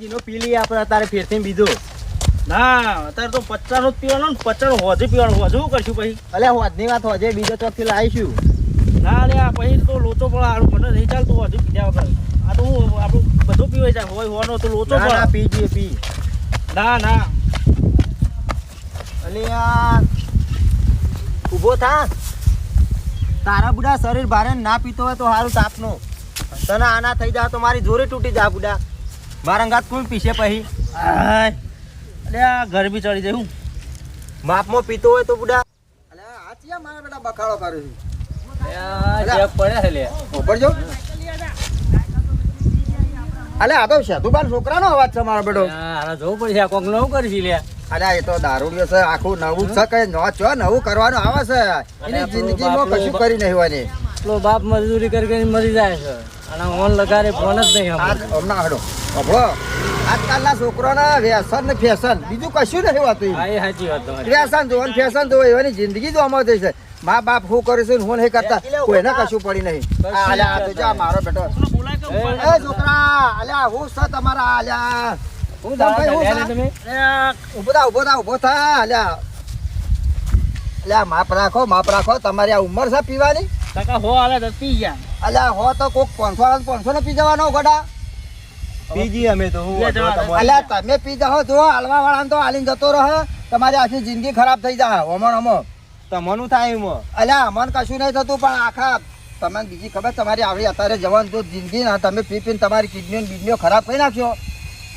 જીનો પી લઈએ આપણે અત્યારે ફેરથી બીજો ના અત્યારે તો પચાસ નો જ પીવાનો ને પચાસ હોજે પીવાનો. હોજે શું કરશું પછી? અલ્યા હોજની વાત હોજે બીજો ચોકથી લાવીશું. ના લે આ પછી તો લોચો પણ સારું મને નહીં ચાલતું હોજે પીધા વગર. આ તો હું આપણું બધું પીવાય જાય હોય હોવાનો તો લોચો પણ પી જઈએ પી. ના ના. અલ્યા ઊભો થા. તારા બુડા શરીર ભારે ના પીતો હોય તો સારું તાપનો. તને આના થઈ જાય તો મારી જોરે તૂટી જા બુડા. મારા કોણ પીશે પછી? અરે અલે આ ગરમી ચડી જાય હું. માપમાં પીતો હોય તો બુડા. મારા બેટા બખાડો કરે પડે લે. ઉપરજો અલે આ તો સેતુબાન છોકરાનો અવાજ છે મારો બેટો. જોવું પડશે આ કોક નવું કરશી લે. અલ્યા એ તો દારૂડિયો છે આખું નવું છે કઈ નો ચો નવું કરવાનું આવે છે. એની જિંદગીમાં કશું કરી નહીં હોય પેલો બાપ મજદૂરી કરી મરી જાય છે. અને ઓન લગાડે ફોન જ નહીં હમણાં. હડો હબળો આજકાલના છોકરાના વ્યસન ને ફેશન. બીજું કશું નહીં હોતું સાચી વાત વ્યસન જોવો ફેશન જોવો એવાની જિંદગી જો થઈ છે. મા બાપ શું કરે છે હું નહીં કરતા કોઈને કશું પડી નહીં. આ તો જા મારો બેટો. એ છોકરા આલ્યા હું છે તમારા આલ્યા હું ભાઈ હું? તમે? અલ્યા, ઊભો થા ઊભો થા ઊભો થા અલ્યા અલ્યા માપ રાખો માપ રાખો. તમારી આ ઉંમર છે પીવાની? કાકા હો આલે તો પી ગયા. અલ્યા હો તો કોક પાંચસો વાળા પાંચસો ને પી જવાનો ગોડા. પીજી અમે તો. અલ્યા તમે પી જાઓ જો હાલવા વાળાને તો હાલીને જતો રહે. તમારી આખી જિંદગી ખરાબ થઈ જાય ઓમણ હમો તમારું થાય એમાં. અલ્યા મન કશું નહીં થતું પણ આખા તમને બીજી ખબર તમારી આવડી અત્યારે જવાન તો જિંદગી ના તમે પી પીને તમારી કિડનીઓ બીજીઓ ખરાબ કરી નાખ્યો.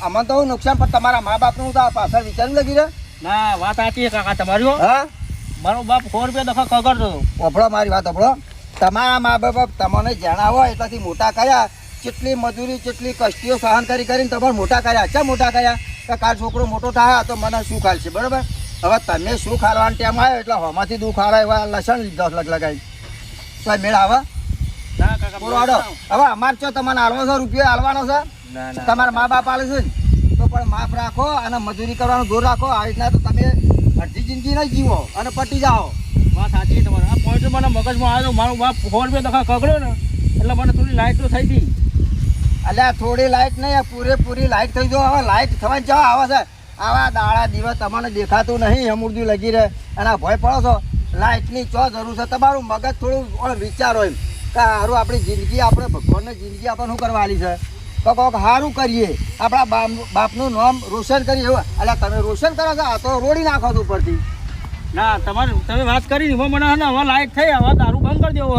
આમાં તો હું નુકસાન પણ તમારા મા બાપનું તો પાછળ વિચારી લગી રહે ના વાત સાચી કાકા તમારી હા. મારો બાપ સો રૂપિયા દખા કગડતો હતો. ઓભળો મારી વાત ઓભળો તમારા મા બાપ તમને જણાવો એટલાથી મોટા કર્યા કેટલી મજૂરી કેટલી કષ્ટીઓ સહન કરી કરીને તમારે મોટા કર્યા. ચા મોટા કર્યા? કે કાલ છોકરો મોટો થાય તો મને શું ખાલશે બરાબર? હવે તમે શું ખાવાનો ટાઈમ આવ્યો એટલે હોમાંથી દુઃખ આવે એવા લસણ લીધો લગ લગાવી તો મેળ આવે? હવે અમારે છો તમને હાલવો છે રૂપિયો આલવાનો છે? તમારા મા બાપ આલે છે ને? તો પણ માફ રાખો અને મજૂરી કરવાનો દૂર રાખો. આવી રીતના તો તમે અડધી જિંદગી નહીં જીવો અને પટી જાઓ. વાત સાચી તમારી. પોઈન્ટ મને મગજમાં આવ્યો, મારો બાપ ફોન બે દખા કગડ્યો ને, એટલે મને થોડી લાઈટ તો થઈ હતી અલ્યા, થોડી લાઇટ નહીં પૂરેપૂરી લાઇટ થઈ ગયો હવે લાઇટ થવાની જવા આવે છે. આવા દાડા દિવસ તમને દેખાતું નહીં અમૂર્દું લગી રહે. એના ભય પડો છો લાઇટની ચો જરૂર છે? તમારું મગજ થોડું વિચારો એમ. કે સારું આપણી જિંદગી, આપણે ભગવાનની જિંદગી આપણે શું કરવાની છે? તો કોક સારું કરીએ. આપણા બાપ બાપનું નામ રોશન કરીએ. એવું એટલે તમે રોશન કરો છો? આ તો રોડી નાખો છો ઉપરથી. ના તમારે તમે વાત કરી હું મને હવે લાયક થઈ હવે દારૂ બંધ કરી દેવો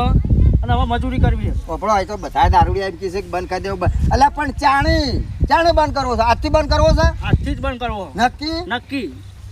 અને હવે મજૂરી કરવી. પોપડો હોય તો બધા દારૂડિયા એમ કહે છે કે બંધ કરી દેવું એટલે પણ ચાણી ચાણે બંધ કરવો છે? આજથી બંધ કરવો છે? આજથી જ બંધ કરવો નક્કી? નક્કી.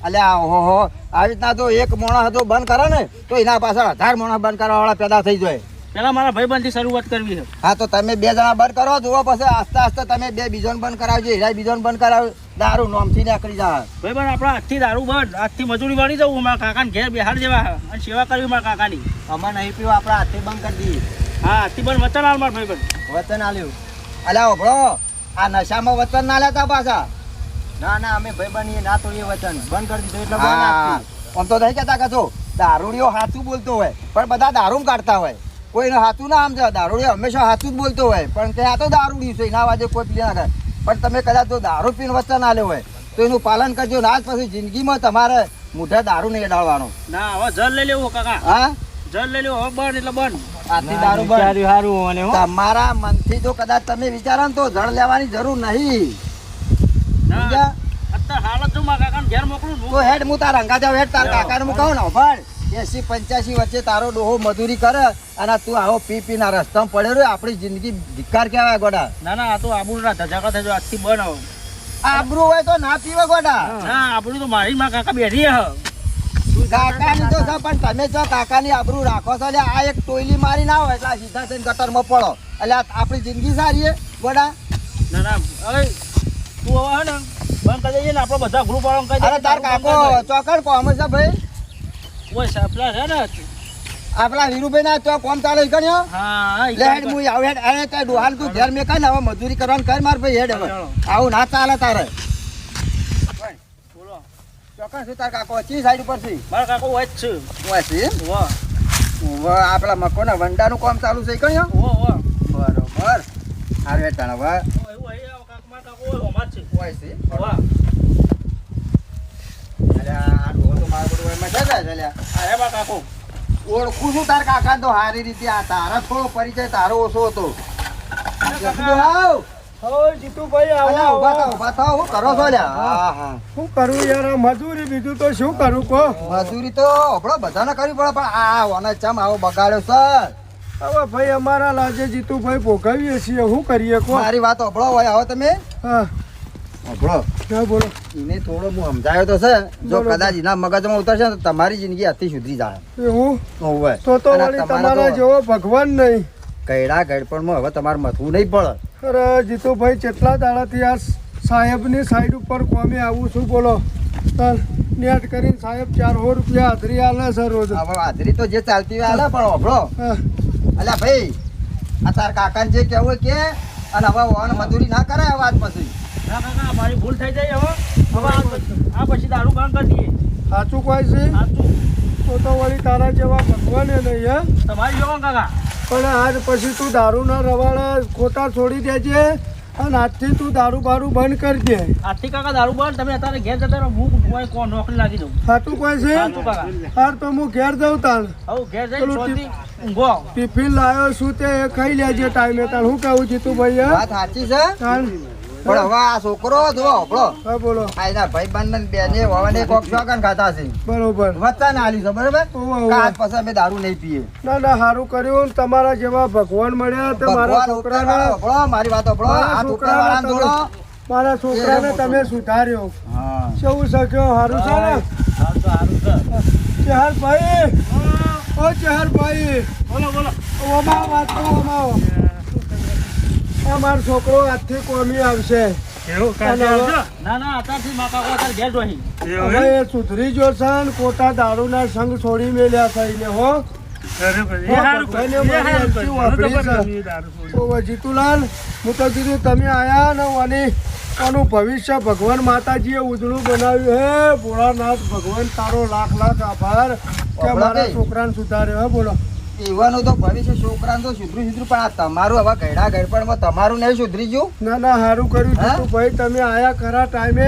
અલ્યા ઓહો આવી રીતના તો એક મોણા જો બંધ કરે ને તો એના પાછળ અઢાર મોણા બંધ કરવા વાળા પેદા થઈ જાય. પેલા મારા ભાઈબંધથી શરૂઆત કરવી છે હા તો તમે બે જણા બંધ કરો જુઓ પછી આસ્તે આસ્તે તમે બે બીજોને બંધ કરાવજો હીરા બીજોને બંધ કરાવ દારૂ નોમથી નીકળી જાય. બન આપણા આજથી દારૂ બંધ આજથી મજૂરી વાળી જવું મારા કાકાને ઘેર બિહાર જેવા અને સેવા કરવી મારા કાકાની. અમારે નહીં પીવું આપણે હાથે બંધ કરી દઈએ. હા આજથી બંધ વચન આલ મારા ભાઈબંધ વતન આલ્યું. અલ્યા ઓભળો. આ નશામાં વચન ના લેતા પાછા. ના ના અમે ભાઈ બનીએ ના તો એ વતન. બંધ કરી દીધું એટલે બંધ. આમ તો નહીં કહેતા કશો દારૂડીઓ સાચું બોલતો હોય પણ બધા દારૂમ કાઢતા હોય. કોઈને સાચું ના સમજે દારૂડીઓ હંમેશા સાચું જ બોલતો હોય. પણ ત્યાં આ તો દારૂડિયું છે એના વાજે કોઈ પી ના કરે. પણ તમે કદાચ જો દારૂ પીને વચન આલ્યો હોય તો એનું પાલન કરજો ના જ પછી જિંદગીમાં તમારે મોઢા દારૂ નહીં અડાડવાનો. ના હવે જલ લઈ લેવું કાકા. હા? જલ લઈ લેવું હવે બંધ એટલે બંધ આથી દારૂ બંધ સારું અને તમારા મનથી જો કદાચ તમે વિચારો ને તો જળ લેવાની જરૂર નહીં. ના, સમજ્યા? અત્યારે હાલત જો મારા કાકાને ઘેર મોકલું તો હેડ હું તાર અંગા જાવ હેડ તાર કાકાને હું કહું ને ભાઈ એસી પંચ્યાસી વચ્ચે તારો ડોહો મજૂરી કરે અને તું આવો પી પીના રસ્તામાં પડ્યો રહ્યો આપણી જિંદગી ધિકાર કહેવાય ગોડા. ના ના આ તો આબુડના ધજાકા થજો આજથી બંધ હવે. આબરૂ હોય તો ના પીવે ગોડા. ના આબુડું તો મારી માં કાકા બેઠી હ કાકાની તો છે પણ તમે જો કાકાની આબરૂ રાખો છો એટલે આ એક ટોયલી મારી ના હોય એટલે સીધા થઈને ગટરમાં પડો. એટલે આપણી જિંદગી સારી છે ગોડા. ના ના હવે તું હવે ને બંધ કરી દઈએ ને આપણે બધા ગ્રુપ વાળા કહી દે તાર કાકો ચોકડ કોમ છે ભાઈ. ઓય સાપલા છે ને આપણા વીરુભાઈ ના ચોક કોમ ચાલે ગણ્યો? હા લે હેડ મુઈ આવ હેડ અરે તે તું ઘેર મેં કાઢ હવે મજૂરી કરવાનું કર માર ભાઈ હેડ હવે. આવું ના ચાલે તારે. બોલો. ચોકન તાર કાકો ચી સાઈડ ઉપર છે મારા કાકો હોય છે. ઓય છે વ આપણા મકોના વંડાનું કામ ચાલુ છે કયો વાહ વાહ બરોબર. હારું હોય મારા કાકો ઓય છે. હોય છે. ઓળખું છું તાર કાકા તો સારી રીતે આ તારા થોડો પરિચય તારો ઓછો હતો. શું કરો છો અલ્યા? હા, હા. શું કરું યાર મજૂરી બીજું તો શું કરું કહો? મજૂરી તો આપડે બધાને કરવી પડે પણ આ ઓને ચમ આવો બગાડ્યો સર હવે ભાઈ અમારા લાજે જીતુભાઈ ભોગાવીએ છીએ શું કરીએ કહો? મારી વાત અભળો હોય આવો તમે. હા. અભળો હા બોલો. એને થોડો હું સમજાયો તો છે. જો કદાચ એના મગજમાં ઉતરશે ને તો તમારી જિંદગી અતિ સુધરી જાય. એવું? હોય. તો તો વળી તમારા જેવો ભગવાન નહીં. ગયડા ગડપણમાં હવે તમારે મથવું નહીં પડે. અરે જીતુભાઈ કેટલા દાડાથી આ સાહેબની સાઈડ ઉપર કોમે આવું છું બોલો. નેટ કરીને સાહેબ ચારસો રૂપિયા હાજરી આલે છે રોજ. હવે હાજરી તો જે ચાલતી હોય આલે પણ અભળો હા, અલ્યા ભાઈ આ તાર કાકાને જે કહેવું કે અને હવે વાહન મજૂરી ના કરાય વાત પછી. ના કાકા મારી ભૂલ થઈ જાય હવે. હવે આ પછી- દારૂ બંધ કરી દઈએ? સાચું કોઈ છે? સાચું. તો તો વળી તારા જેવા ભગવાને નહીં હે? તમારી જોવા કાકા? પણ આજ પછી તું દારૂના રવાડા ખોટા છોડી દેજે અને આજથી તું દારૂ બારૂ બંધ કરજે. આજથી કાકા દારૂ બંધ તમે અત્યારે ઘેર જતા રહો હું કોઈ કો નોકરી લાગી દઉં. સાચું કોઈ છે? હાર તો હું ઘેર જાઉં તાણ હવે ઘેર જઈને ઊંઘો ટિફિન લાવ્યો શું તે ખાઈ લેજે ટાઈમે તાણ હું કહું જીતું ભાઈ વાત સાચી છે? તાણ પણ હવે આ છોકરો જો આપણો હા બોલો. આ એના ભાઈબંધ ને બેને વાવને કોક શોખન ખાતા છે બરોબર. વચ્ચા ના આલી છે બરોબર. કાચ પછી અમે દારૂ નહીં પીએ. ના ના સારું કર્યું તમારા જેવા ભગવાન મળ્યા તો મારા છોકરાને ઉપરવાળો મારી વાત અભળો. મારા છોકરા છોકરાને તમે- જોડો. મારા છોકરાને તમે સુધાર્યો. હા. કેવું શક્યો સારું છે ને? સારું તો સારું છે ચહરભાઈ ઓ ચહરભાઈ. બોલો બોલો. ઓમાં વાત તો ઓમાં આ મારો છોકરો આજથી કોમી આવશે. ના ના અત્યારથી મા કાકો ઘેર જોઈ હવે સુધરી જશે ને ખોટા દારૂના સંગ છોડી મેલ્યા થઈને હો. તો જીતુલાલ હું તો કીધું તમે આયા ને અને આનું ભવિષ્ય ભગવાન માતાજીએ ઉજળું બનાવ્યું હે ભોળાનાથ ભગવાન તારો લાખ લાખ આભાર કે મારા છોકરાને સુધાર્યો. હે બોલો. એવાનું તો ભવિષ્ય છોકરાને તો સુધરું સુધરું પણ આ તમારું હવે ગયડા ગયડપણમાં તમારું નહીં સુધરી ગયું? ના ના સારું કર્યું હા? ભાઈ તમે આયા ખરા ટાઈમે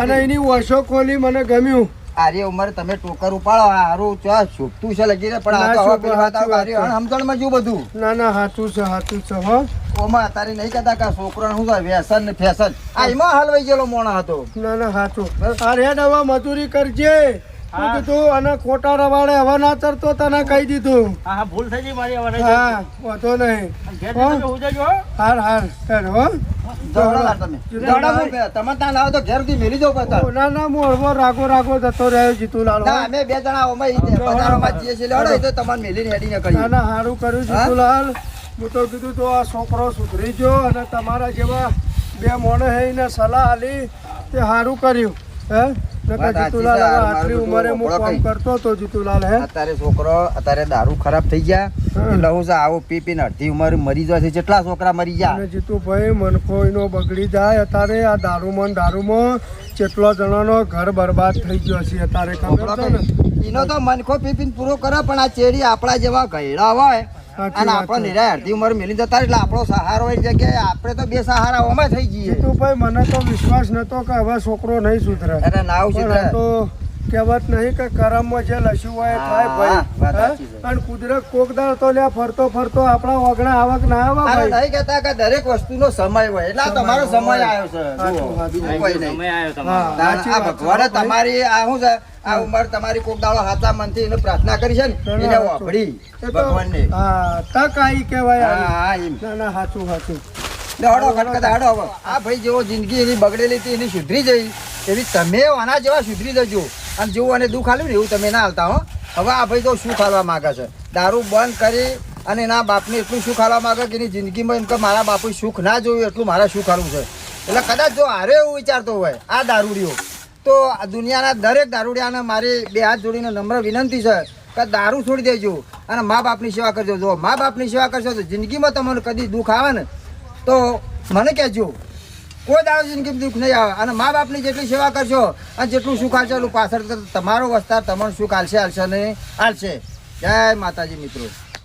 અને એની વર્ષો ખોલી મને ગમ્યું. આરી ઉંમરે તમે ટોકર ઉપાડો હારું ચો છૂટતું છે લગી રે પણ આ તો પેલી વાત આરી છે. સમજણમાં જો બધું? ના ના સાચું છે સાચું છે હો. ઓમાં તારી નહીં કહેતા કે આ છોકરાને શું થાય વ્યસન ને ફેશન. આ એમાં હલવાઈ ગયેલો મોણા હતો. ના ના સાચું આ રેડ હવે મજૂરી કરજે. કીધું અને ખોટા રવાડે હવે ના તરતો તને કહી દીધું. હા ભૂલ થઈ ગઈ મારી હવે હા વાંધો નહીં. હાર હાર હાર હો. દોડો લાડ તમે. દોડો હું બે- તમે ત્યાં લાવો તો ઘેર સુધી મેલી જાઓ પાછા. ઓ, ના ના હું હળવો રાગો રાગો જતો રહ્યો જીતુલાલ ના અમે બે જણા ઓમાં ઈ તે બજારોમાં જઈએ છીએ લેવડો, એ તો તમારે મેલીને હેડીને ના કરીએ ના કર્યું જીતુલાલ હું તો કીધું તો આ છોકરો સુધરી ગયો અને તમારા જેવા બે મોણે એને સલાહ આલી તે સારું કર્યું. હે? અત્યારે છોકરો અત્યારે દારૂ ખરાબ થઈ ગયા. એટલે હું આવો પી પીને અડધી ઉંમર મરી જાય છે જેટલા છોકરા મરી ગયા. જીતુભાઈ મનખો એનો બગડી જાય. અત્યારે આ દારૂમાં દારૂમાં કેટલો જણાનો ઘર બરબાદ થઈ ગયો છે અત્યારે ખબર છે ને? એનો તો મનખો પી પીને પૂરો કરે પણ આ ચેડી આપણા જેવા ગયડા હોય. અને આપણો. નિરાય અડધી ઉંમર મેલી જતા એટલે આપણો સહારો હોય જગ્યાએ આપણે તો બે સહારા ઓમાં થઈ જઈએ. જીતુભાઈ મને તો વિશ્વાસ નતો કે હવે છોકરો નહીં સુધરે. અરે ના સુધરે. તો કહેવત નહીં કે કરમમાં જે લસ્યું હોય થાય ભાઈ છે. અને કુદરત કોકદાર તો લ્યા ફરતો ફરતો આપણા ઓગણા આવક ના આવે ભાઈ. નહીં કહેતા કે દરેક વસ્તુનો સમય હોય. એટલે તમારો સમય આવ્યો છે. ભગવાને તમારી આ શું છે? આ ઉંમર તમારી કોક દાડો હાથા મનથી એને પ્રાર્થના કરી છે ને એને. વાપરી ભગવાનને. હા તક આઈ કહેવાય હા આની. હા એમ. ના ના સાચું સાચું હડો ખટખટ હડો આ ભાઈ જેવો જિંદગી એની બગડેલી હતી એની સુધરી જઈ. એવી તમે આના જેવા સુધરી જજો. અને જેવું અને દુઃખ આલ્યું ને એવું તમે ના હાલતા હો. હવે આ ભાઈ તો શું ખાવા માંગે છે? દારૂ બંધ કરી અને એના બાપને એટલું સુખ હાલવા માગે કે એની જિંદગીમાં એમ કે મારા બાપુ સુખ ના જોયું એટલું મારે સુખ હાલવું છે? એટલે કદાચ જો હારે એવું વિચારતો હોય, આ દારૂડિયો, તો દુનિયાના દરેક દારૂડિયાને મારી બે હાથ જોડીને નમ્ર વિનંતી છે કે દારૂ છોડી દેજો અને મા બાપની સેવા કરજો. જો મા બાપની સેવા કરશો તો જિંદગીમાં તમને કદી દુઃખ આવે ને, તો મને કહેજો. કોઈ દાડો જિંદગી દુઃખ નહીં આવે. અને મા બાપની જેટલી સેવા કરશો અને જેટલું સુખ હાલશે એટલું પાછળ તમારો વસ્તાર, તમારું સુખ હાલશે હાલશે નહીં. હાલશે. જય માતાજી મિત્રો.